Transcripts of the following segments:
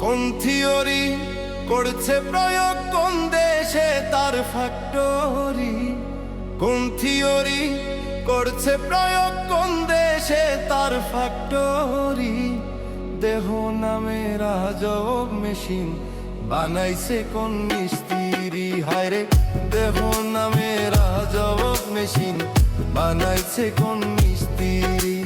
কোন থিওরি করছে প্রয়োগ কোন দেশে তার ফ্যাক্টরি কোন থিওরি করছে প্রয়োগ কোন দেশে তার ফ্যাক্টরি দেহ নামে রাজব মেশিন বানাইছে কোন মিস্ত্রি? হায়রে দেহ নামে রাজব মেশিন বানাইছে কোন মিস্ত্রি?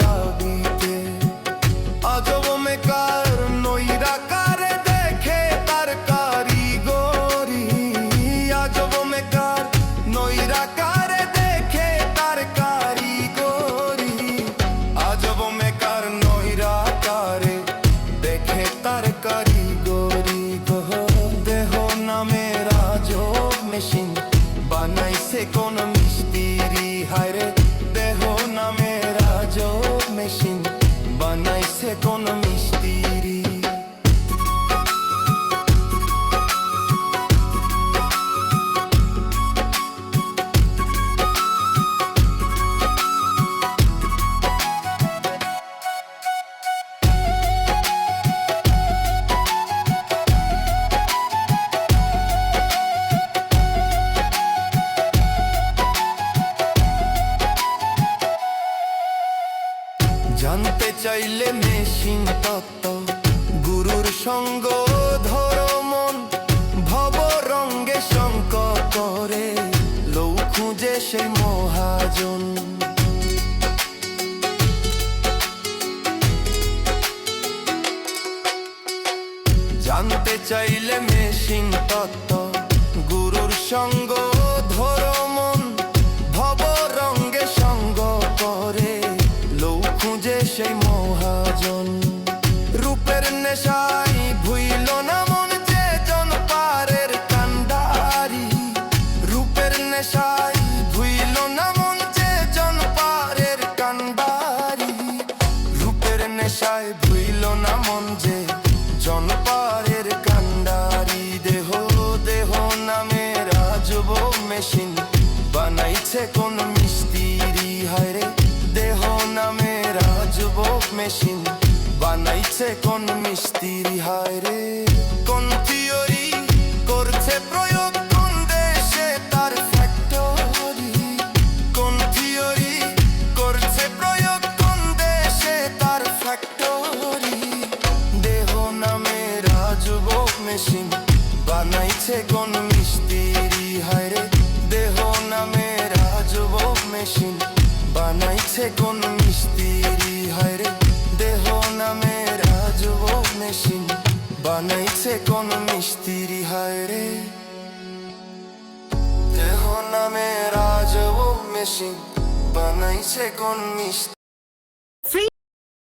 machine. চাইলে মেশিন তত্ত্ব। গুরুর সঙ্গ ধরো মন, ভব রঙ্গে শঙ্ক করে লৌ খুঁজে সেই মহাজন। জানতে চাইলে মেশিন তত্ত্ব, গুরুর সঙ্গ খুঁজে সেই মহাজন। রূপের নেশাই ভুইল না মন যে জন পারের কান্ডারি রূপের নেশাই মেশিন বানাইছে কোন মিস্ত্রি হায়রে কোন থিওরি করছে প্রয়োগ কোন দেশে তার ফ্যাক্টরি কোন থিওরি করছে প্রয়োগ কোন দেশে তার ফ্যাক্টরি দেহ নামে রাজবক মেশিন বানাইছে কোন মিস্ত্রি হায়রে দেহ নামে রাজবক মেশিন বানাইছে কোন নামে রাজবক মেশিন বানাইছে কোন মিস্ত্রি